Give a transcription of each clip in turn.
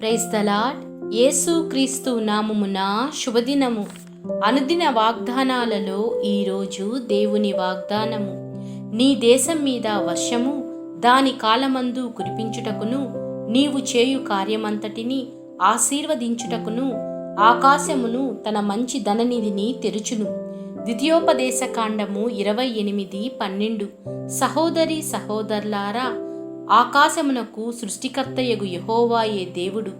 Praise the Lord యేసు క్రీస్తు నామమున శుభదినము. అనుదిన వాగ్దానాలలో ఈరోజు దేవుని వాగ్దానము. నీ దేశం మీద వర్షము దాని కాలమందు కురిపించుటకును నీవు చేయు కార్యమంతటిని ఆశీర్వదించుటకును ఆకాశమును తన మంచి ధననిధిని తెరుచును. ద్వితీయోపదేశ కాండము ఇరవై ఎనిమిది పన్నెండు. సహోదరి సహోదరులారా ఆకాశమునకు సృష్టికర్తయగు యహోవాయే దేవుడు.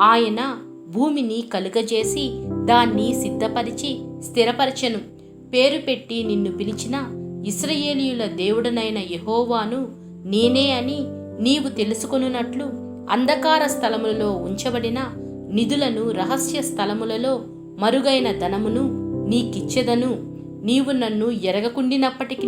ఆయన భూమిని కలుగజేసి దాన్ని సిద్ధపరిచి స్థిరపరచెను. పేరు పెట్టి నిన్ను పిలిచిన ఇస్రయేలీయుల దేవుడనైన యహోవాను నేనే అని నీవు తెలుసుకొనున్నట్లు అంధకార స్థలములలో ఉంచబడిన నిధులను రహస్య స్థలములలో మరుగైన ధనమును నీకిచ్చెదను. నీవు నన్ను ఎరగకుండినప్పటికీ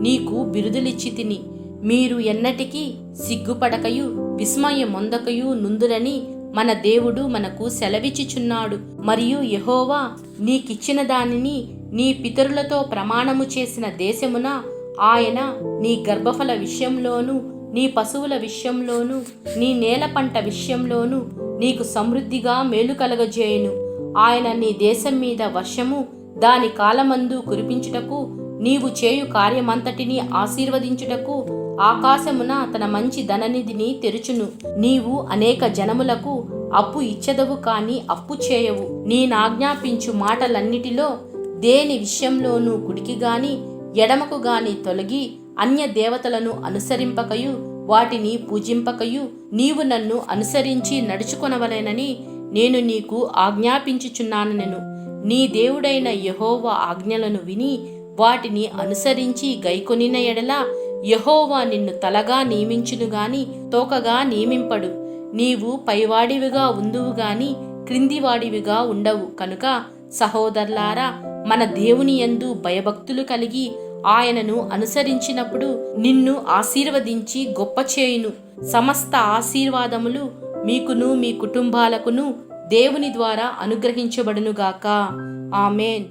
నీకు బిరుదులిచ్చి తిని మీరు ఎన్నటికీ సిగ్గుపడకయు విస్మయమొందకయు నుందురని మన దేవుడు మనకు సెలవిచ్చుచున్నాడు. మరియు యహోవా నీకిచ్చిన దానిని నీ పితరులతో ప్రమాణము చేసిన దేశమున ఆయన నీ గర్భఫల విషయంలోనూ నీ పశువుల విషయంలోనూ నీ నేల పంట విషయంలోనూ నీకు సమృద్ధిగా మేలు కలగజేయును. ఆయన నీ దేశం మీద వర్షము దాని కాలమందు కురిపించుటకు నీవు చేయు కార్యమంతటిని ఆశీర్వదించుటకు ఆకాశమున తన మంచి ధననిధిని తెరుచును. నీవు అనేక జనములకు అప్పు ఇచ్చదవు కాని అప్పు చేయవు. నేనాజ్ఞాపించు మాటలన్నిటిలో దేని విషయంలోనూ కుడికి గాని ఎడమకు గాని తొలగి అన్య దేవతలను అనుసరింపకయు వాటిని పూజింపకయు నీవు నన్ను అనుసరించి నడుచుకొనవలెనని నేను నీకు ఆజ్ఞాపించుచున్నాను నేను నీ దేవుడైన యహోవ ఆజ్ఞలను విని వాటిని అనుసరించి గైకొనిన ఎడల యహోవా నిన్ను తలగా నియమించును గాని తోకగా నియమింపడు. నీవు పైవాడివిగా ఉందువు గాని క్రిందివాడివిగా ఉండవు. కనుక సహోదరులారా మన దేవుని యందు భయభక్తులు కలిగి ఆయనను అనుసరించినప్పుడు నిన్ను ఆశీర్వదించి గొప్ప చేయును. సమస్త ఆశీర్వాదములు మీకును మీ కుటుంబాలకును దేవుని ద్వారా అనుగ్రహించబడునుగాక. ఆమెన్.